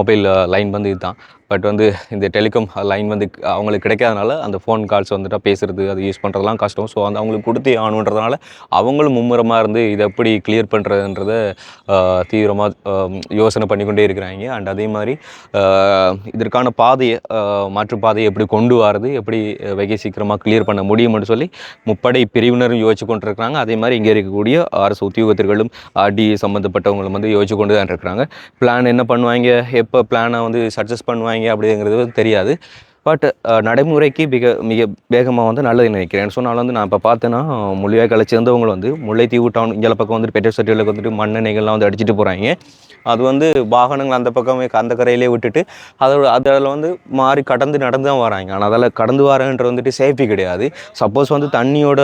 மொபைல் லைன் வந்து இதுதான். பட் வந்து இந்த டெலிகாம் லைன் வந்து அவங்களுக்கு கிடைக்காதனால அந்த ஃபோன் கால்ஸ் வந்துட்டு பேசுகிறது அது யூஸ் பண்ணுறதுலாம் கஷ்டம். ஸோ அந்த அவங்களுக்கு கொடுத்தே ஆகணுன்றதுனால அவங்களும் மும்முரமாக இருந்து இதை எப்படி கிளியர் பண்ணுறதுன்றத தீவிரமாக யோசனை பண்ணிக்கொண்டே இருக்கிறாங்க. அண்ட் அதே மாதிரி இதற்கான பாதையை மாற்றுப்பாதையை மாற்று பாதையை எப்படி கொண்டு வரது எப்படி அஹ், வெகு சீக்கிரமாக கிளியர் பண்ண முடியும்னு சொல்லி முப்படை பிரிவினரும் யோசிச்சு கொண்டு இருக்கிறாங்க அதே மாதிரி இங்கே இருக்கக்கூடிய அரசு உத்தியோகத்தர்களும் ஆர்டி சம்மந்தப்பட்டவங்களும் வந்து யோசிச்சு கொண்டு தான் இருக்கிறாங்க. பிளான் என்ன பண்ணுவாங்க? எப்போ பிளானை வந்து சஜஸ்ட் பண்ணுவாங்க? அப்படிங்கிறது தெரியாது. பட் uh, நடைமுறைக்கு மிக மிக வேகமாக வந்து நல்லது நினைக்கிறேன். சொன்னால் வந்து நான் இப்போ பார்த்தேன்னா முள்ளிவாய்க்காலை சேர்ந்தவங்க வந்து முல்லைத்தீவு டவுன் இங்கே பக்கம் வந்துட்டு பெட்ரோல் சட்டியில் வந்துட்டு மண்ணெண்ணெய்கள்லாம் வந்து அடிச்சுட்டு போகிறாங்க அது வந்து வாகனங்கள் அந்த பக்கம் அந்த கரையிலே விட்டுட்டு அதோட அதில் வந்து மாறி கடந்து நடந்து தான் வராங்க. ஆனால் அதில் கடந்து வரன்ற வந்துட்டு சேஃப்டி கிடையாது. சப்போஸ் வந்து தண்ணியோட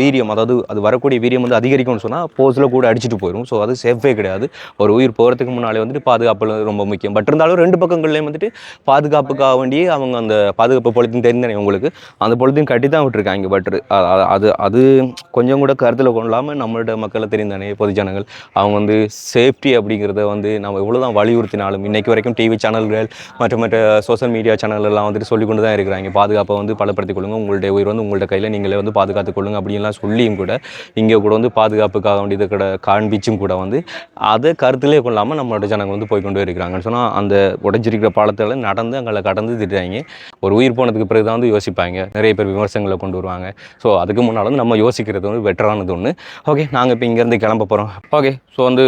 வீரியம் அதாவது அது வரக்கூடிய வீரியம் வந்து அதிகரிக்கும்னு சொன்னால் போஸில் கூட அடிச்சுட்டு போயிடும் ஸோ அது சேஃபே கிடையாது. ஒரு உயிர் போகிறதுக்கு முன்னாலே வந்துட்டு பாதுகாப்பு ரொம்ப முக்கியம். பட் இருந்தாலும் ரெண்டு பக்கங்கள்லேயும் வந்துட்டு பாதுகாப்புக்காக வேண்டியே அவங்க அந்த பாதுகாப்பு பொழுதுன்னு தெரிந்தனே உங்களுக்கு. அந்த பொழுதையும் கட்டி தான் விட்டுருக்காங்க பட் அது அது கொஞ்சம் கூட கருத்தில் கொள்ளாமல் நம்மளோட மக்களை தெரிந்தானே பொதுஜனங்கள் அவங்க வந்து சேஃப்டி அப்படிங்கிறத வந்து நம்ம எவ்வளோ தான் வலியுறுத்தினாலும் இன்றைக்கு வரைக்கும் டிவி சேனல்கள் மற்ற மற்ற சோஷியல் மீடியா சேனல் எல்லாம் வந்துட்டு சொல்லி கொண்டு தான் இருக்கிறாங்க. பாதுகாப்பை வந்து பலப்படுத்திக் கொள்ளுங்க. உங்களுடைய உயிர் வந்து உங்கள்ட்ட கையில் நீங்களே வந்து பாதுகாத்துக் கொள்ளுங்க அப்படின்லாம் சொல்லியும் கூட இங்கே கூட வந்து பாதுகாப்புக்காக வேண்டியது கூட காண்பிச்சும் கூட வந்து அதை கருத்திலே கொள்ளாமல் நம்மளோட ஜனங்கள் வந்து போய்கொண்டு இருக்கிறாங்கன்னு சொன்னால் அந்த உடஞ்சிருக்கிற பாலத்தில் நடந்து அங்கே கடந்து திட்டுறாங்க. ஒரு உயிர் போனதுக்கு பிறகு தான் வந்து யோசிப்பாங்க. நிறைய பேர் விமர்சனங்களை கொண்டு வருவாங்க. ஸோ அதுக்கு முன்னால் வந்து நம்ம யோசிக்கிறது வந்து பெட்டரானது ஒன்று ஓகே நாங்கள் இப்போ இங்கேருந்து கிளம்ப போகிறோம் ஓகே ஸோ வந்து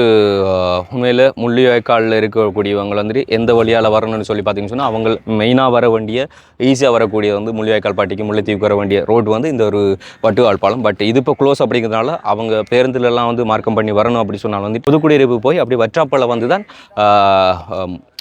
உண்மையில் முள்ளிவாய்க்காலில் இருக்கக்கூடியவங்க வந்துட்டு எந்த வழியால் வரணும்னு சொல்லி பார்த்தீங்கன்னு சொன்னால் அவங்க மெயினாக வர வேண்டிய ஈஸியாக வரக்கூடிய வந்து முள்ளிவாய்க்கால் பாட்டிக்கு முல்லைத்தீவுக்கு வர வேண்டிய ரோடு வந்து இந்த ஒரு வட்டுவாழ் பாலம். பட் இது இப்போ க்ளோஸ் அப்படிங்கிறதுனால அவங்க பேருந்துலலாம் வந்து மார்க்கம் பண்ணி வரணும் அப்படி சொன்னால் வந்து புதுக்குடியிருப்பு போய் அப்படி வற்றாப்பளை வந்து தான்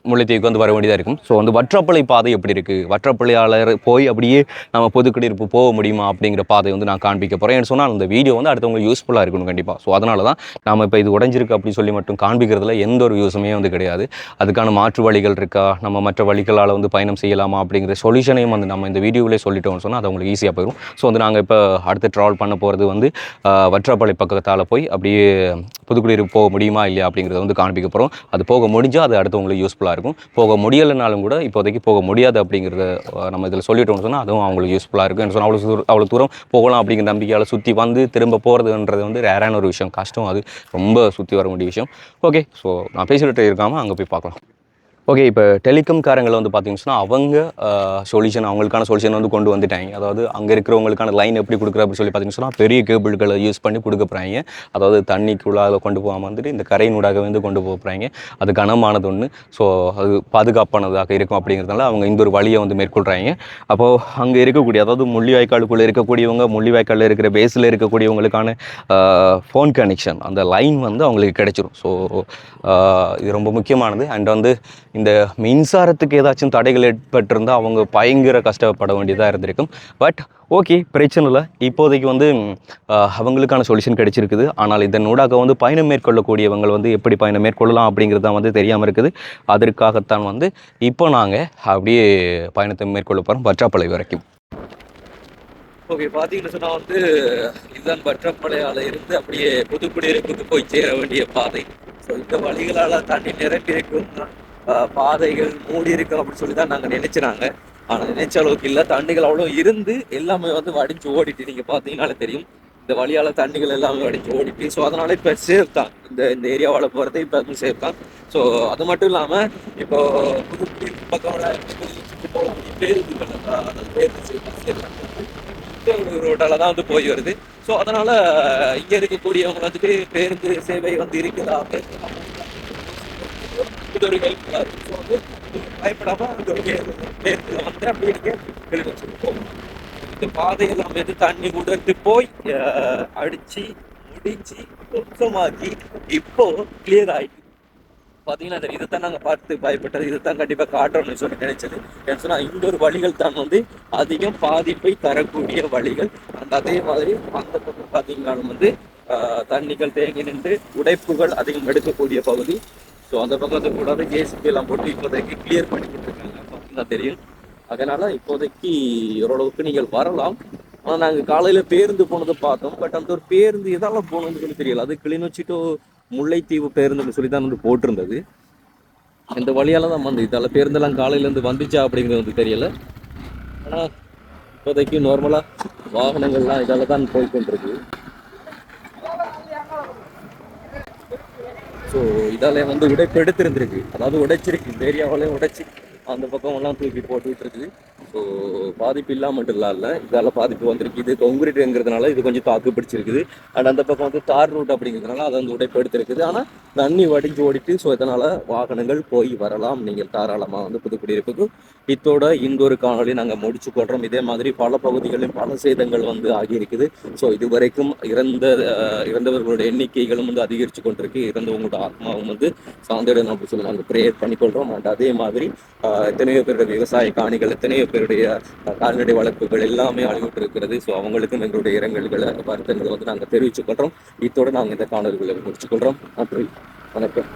முல்லைத்தீவுக்கு வந்து வர வேண்டியதாக இருக்கும். ஸோ வந்து வற்றப்பள்ளி பாதை எப்படி இருக்குது வற்றப்பள்ளியாளர் போய் அப்படியே நம்ம பொதுக்குடியிருப்பு போக முடியுமா அப்படிங்கிற பாதை வந்து நான் காண்பிக்க போகிறேன் ஏன்னு சொன்னால் அந்த வீடியோ வந்து அடுத்தவங்களுக்கு யூஸ்ஃபுல்லாக இருக்கணும் கண்டிப்பாக ஸோ அதனால தான் நம்ம இப்போ இது உடஞ்சிருக்கு அப்படி சொல்லி மட்டும் காண்பிக்கிறதுல எந்த ஒரு யூஸுமே வந்து கிடையாது. அதுக்கான மாற்று வழிகள் இருக்கா? நம்ம மற்ற வழிகளால் வந்து பயணம் செய்யலாமா அப்படிங்கிற சொல்யூஷனையும் வந்து நம்ம இந்த வீடியோவிலே சொல்லிட்டோம்னு சொன்னால் அது அவங்களுக்கு ஈஸியாக போயிடும். ஸோ வந்து நாங்கள் இப்போ அடுத்து ட்ராவல் பண்ண போகிறது வந்து ஆஹ், பக்கத்தால் போய் அப்படியே புதுக்குடியிருப்பு போக முடியுமா இல்லையா அப்படிங்கிறத வந்து காண்பிக்க போகிறோம் அது போக முடிஞ்சால் அது அடுத்தவங்களுக்கு யூஸ்ஃபுல்லாக இருக்கும். போக முடியலைனாலும் கூட இப்போதைக்கு போக முடியாது அப்படிங்கிறத நம்ம இதில் சொல்லிட்டோம்னு சொன்னால் அதுவும் அவங்களுக்கு யூஸ்ஃபுல்லாக இருக்கும் சொன்னால் அவ்வளோ தூரம் அவ்வளோ தூரம் போகலாம் அப்படிங்கிற நம்பிக்கையால் சுற்றி வந்து திரும்ப போகிறதுன்றது வந்து ரேரான ஒரு விஷயம். கஷ்டம் அது. ரொம்ப சுற்றி வர வேண்டிய விஷயம். ஓகே ஸோ நான் பேசிக்கிட்டு இருக்காமல் அங்கே போய் பார்க்கலாம். ஓகே இப்போ டெலிகாம்காரங்களை வந்து பார்த்தீங்கன்னா அவங்க சொல்யூஷன் அவங்களுக்கான சொல்யூஷன் வந்து கொண்டு வந்துட்டாங்க. அதாவது அங்கே இருக்கிறவங்களுக்கான லைன் எப்படி கொடுக்குற அப்படின்னு சொல்லி பார்த்தீங்கன்னா பெரிய கேபிள்களை யூஸ் பண்ணி கொடுக்க போகிறாங்க அதாவது தண்ணிக்குள்ளாக கொண்டு போகாமல் வந்துட்டு இந்த கரையினூடாக வந்து கொண்டு போக போகிறாங்க அது கனமானது ஒன்று ஸோ அது பாதுகாப்பானதாக இருக்கும் அப்படிங்கிறதுனால அவங்க இந்த ஒரு வழியை வந்து மேற்கொள்கிறாங்க அப்போது அங்கே இருக்கக்கூடிய அதாவது முள்ளிவாய்க்காலுக்குள்ளே இருக்கக்கூடியவங்க முள்ளிவாய்க்காலில் இருக்கிற பேஸில் இருக்கக்கூடியவங்களுக்கான ஃபோன் கனெக்ஷன் அந்த லைன் வந்து அவங்களுக்கு கிடைச்சிரும். ஸோ இது ரொம்ப முக்கியமானது. அண்ட் வந்து இந்த மின்சாரத்துக்கு ஏதாச்சும் தடைகள் ஏற்பட்டிருந்தால் அவங்க பயங்கர கஷ்டப்பட வேண்டியதாக இருந்திருக்கும். பட் ஓகே பிரச்சனை இல்லை. இப்போதைக்கு வந்து அவங்களுக்கான சொல்யூஷன் கிடைச்சிருக்குது. ஆனால் இதன் ஊடாக வந்து பயணம் மேற்கொள்ளக்கூடியவங்க வந்து எப்படி பயணம் மேற்கொள்ளலாம் அப்படிங்கிறது தான் வந்து தெரியாமல் இருக்குது. அதற்காகத்தான் வந்து இப்போ நாங்கள் அப்படியே பயணத்தை மேற்கொள்ள போகிறோம் பற்றாப்பளை வரைக்கும். ஓகே பார்த்தீங்கன்னு சொன்னால் வந்து இதுதான் வற்றப்படையால இருந்து அப்படியே புதுக்குடியிருப்புக்கு போய் சேர வேண்டிய பாதை. ஸோ இந்த வழிகளால் தண்ணி நிரம்பி இருக்கும் பாதைகள் மூடி இருக்கும் அப்படின்னு சொல்லி தான் நாங்கள் நினைச்சினாங்க. ஆனால் நினைச்ச அளவுக்கு இல்லை. தண்ணிகள் அவ்வளோ இருந்து எல்லாமே வந்து வடிஞ்சு ஓடிட்டு நீங்கள் பார்த்தீங்கனாலே தெரியும். இந்த வழியால தண்ணிகள் எல்லாமே வடிஞ்சு ஓடிட்டு. ஸோ அதனால இப்போ சேஃப் தான். இந்த இந்த ஏரியாவால் போகிறது இப்போ சேஃப் தான். ஸோ அது மட்டும் இல்லாமல் இப்போ புதுக்குடியிருப்பு பக்கம் பேருந்துகள் பேருந்து சேவை தான். வந்து போய் வருது. ஸோ அதனால இங்க இருக்கக்கூடியவங்க வந்துட்டு பேருந்து சேவை வந்து இருக்குதா? இது ஒரு help ஆ வந்து பயப்படாம அந்த ஒரு வந்து அப்படியே நீங்கள் வெளில வச்சுருக்கோம். இந்த பாதையெல்லாம் வந்து தண்ணி உடர்ந்து போய் அஹ், அடிச்சு முடிச்சு சுத்தமாக்கி இப்போ கிளியர் ஆயிட்டு. பார்த்தீங்கன்னா இதை இதைத்தான் நாங்க பார்த்து பயப்பட்டது. இதைத்தான் கண்டிப்பா காட்டுறோம்னு சொல்லி நினைச்சது. ஏன்னு சொன்னால் இந்த ஒரு வழிகள் தான் வந்து அதிகம் பாதிப்பை தரக்கூடிய வழிகள். அந்த அதே மாதிரி அந்த பக்கம் பார்த்தீங்கன்னாலும் வந்து ஆஹ், தண்ணிகள் தேங்கி நின்று உடைப்புகள் அதிகம் எடுக்கக்கூடிய பகுதி. ஸோ அந்த பக்கத்து கூடாது. ஜேசிபி எல்லாம் போட்டு இப்போதைக்கு கிளியர் பண்ணிக்கிட்டு இருக்காங்க. பார்த்தீங்கன்னா தெரியும். அதனால இப்போதைக்கு ஓரளவுக்கு நீங்கள் வரலாம். ஆனால் நாங்கள் காலையில் பேருந்து போனதை பார்த்தோம். பட் அந்த ஒரு பேருந்து எதால் போகணும்னு சொல்லி தெரியல. அது கிளிநொச்சி முல்லைத்தீவு பேருந்துன்னு சொல்லி தான் வந்து போட்டிருந்தது. இந்த வழியால் தான் வந்து இதால் பேருந்தெல்லாம் காலையிலேருந்து வந்துச்சா அப்படிங்கிறது வந்து தெரியல. ஆனால் இப்போதைக்கு நார்மலாக வாகனங்கள்லாம் இதால தான் போய்கொண்டிருக்கு ஸோ இதாலே வந்து உடைப்பு எடுத்திருந்திருக்கு. அதாவது உடைச்சிருக்கு. இந்த ஏரியாவிலையும் உடைச்சி அந்த பக்கம் எல்லாம் தூக்கி போட்டுக்கிட்டு இருக்குது ஸோ பாதிப்பு இல்லாமல் இல்லை. இதால் பாதிப்பு வந்திருக்கு. இது கொங்கிரீட்டுங்கிறதுனால இது கொஞ்சம் தாக்கு பிடிச்சிருக்குது. அண்ட் அந்த பக்கம் வந்து தார் ரூட் அப்படிங்கிறதுனால அது வந்து உடைப்பெடுத்திருக்குது ஆனால் தண்ணி வடிஞ்சு ஓடிட்டு ஸோ இதனால் வாகனங்கள் போய் வரலாம். நீங்கள் தாராளமாக வந்து புதுக்குடியிருப்புக்கு இத்தோட இன்னொரு காணொலி நாங்கள் முடிச்சு கொள்கிறோம் இதே மாதிரி பல பகுதிகளிலும் பல சேதங்கள் வந்து ஆகியிருக்குது. ஸோ இதுவரைக்கும் இறந்த இறந்தவர்களுடைய எண்ணிக்கைகளும் வந்து அதிகரித்து கொண்டிருக்கு. இறந்தவங்களோட ஆத்மாவும் வந்து சார்ந்திடம் அப்படின்னு சொல்லி நாங்கள் ப்ரேயர் பண்ணிக்கொள்கிறோம் அண்ட் அதே மாதிரி எத்தனையோ பேருடைய விவசாய காணிகள் எத்தனையோ பேருடைய கால்நடை வளர்ப்புகள் எல்லாமே அழிவுட்டு இருக்கிறது ஸோ அவங்களுக்கும் எங்களுடைய இரங்கல்களை வருத்தங்களை வந்து நாங்கள் தெரிவித்துக்கொள்கிறோம் இத்தோடு நாங்கள் இந்த காணொலிகளை முடிச்சுக்கொள்கிறோம் நன்றி. வணக்கம்.